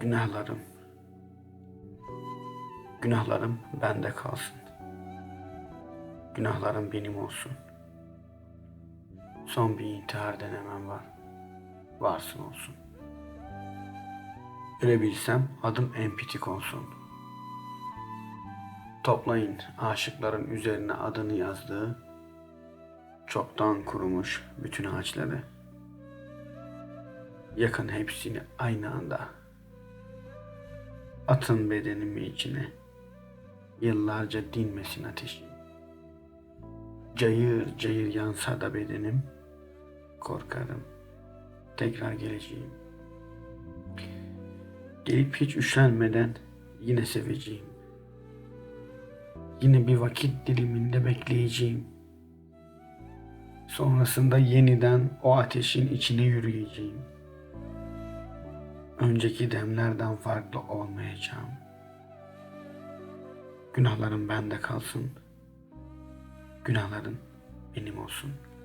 Günahlarım. Günahlarım bende kalsın. Günahlarım benim olsun. Son bir intihar denemem var. Varsın olsun. Ölebilsem adım empitik olsun. Toplayın aşıkların üzerine adını yazdığı çoktan kurumuş bütün ağaçları. Yakın hepsini aynı anda. Atın bedenimi içine. Yıllarca dinmesin ateşim. Cayır cayır yansa da bedenim. Korkarım. Tekrar geleceğim. Gelip hiç üşenmeden yine seveceğim. Yine bir vakit diliminde bekleyeceğim. Sonrasında yeniden o ateşin içine yürüyeceğim. Önceki demlerden farklı olmayacağım. Günahlarım bende kalsın. Günahların benim olsun.''